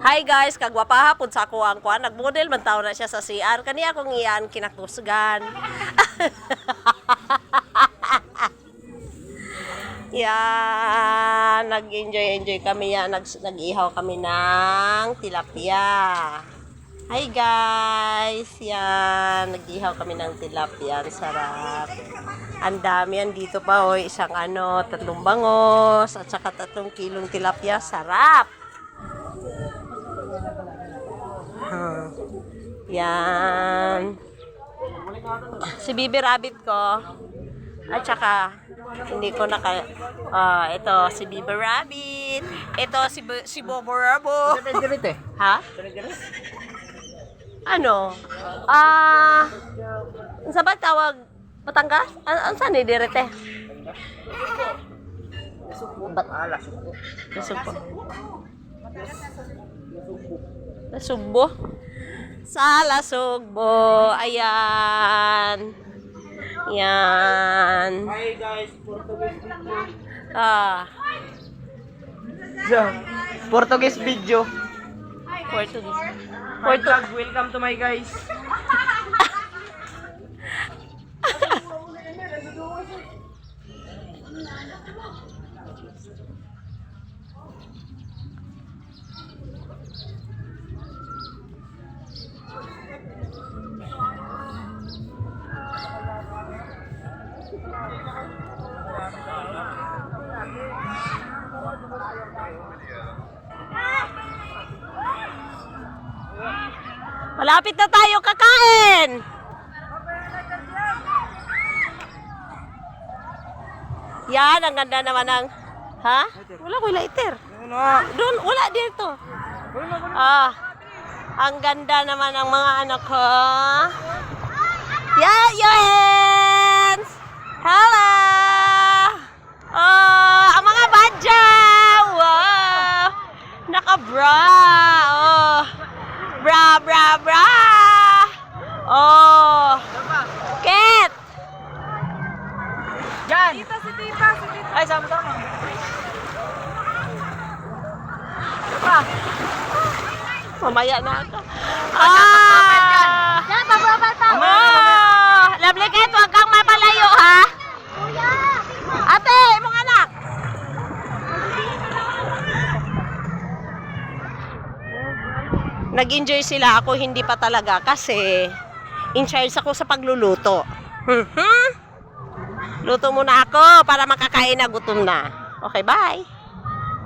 Hi guys, kagwapaha pud sa ako ang kuan. Nagmodel man taw na siya sa CR. Kani akong iyan kinakusgan. yan, nag-enjoy enjoy kami yan. Nag nag-ihaw kami ng tilapia. Hi guys, yan, nag-ihaw kami ng tilapia. Ang sarap. Ang dami yan dito pa, oh. Isang ano, tatlong bangos, at saka tatlong kilong tilapia. Sarap! Hmm. Yan. Si Bibi Rabbit ko. At saka, hindi ko naka... ah ito, si Bibi Rabbit. Ito, si, Bu- si Bobo Rabo. Diret eh. Ha? Ano? Ah... sa ba tawag? Batangas? An ano saan ni Direte? Ba't ala, suko. Nasugbo. Nasugbo. Sa Lasugbo. Ayan. Yan. Hi guys, Portuguese video. Ah. Yeah. Portuguese video. Portuguese. Portug, welcome to my guys. Malapit na tayo kakain. Yan, ang ganda naman ng... Ha? Wala ko lighter. Doon, wala dito. Ah, ang ganda naman ng mga anak ko. Yeah, your hands! Hello! Oh, ang mga badja! Wow! Naka-bra! Tita, si tita, si tita. Ay, sama-sama. Mamaya na ako. Ah! Yan, pababal pa. Oh! Lovely Ket, huwag kang mapalayo, ha? Ate, mong anak! Nag-enjoy sila ako, hindi pa talaga kasi in charge ako sa pagluluto. Mhm. Luto muna ako para makakain na gutom na. Okay, bye!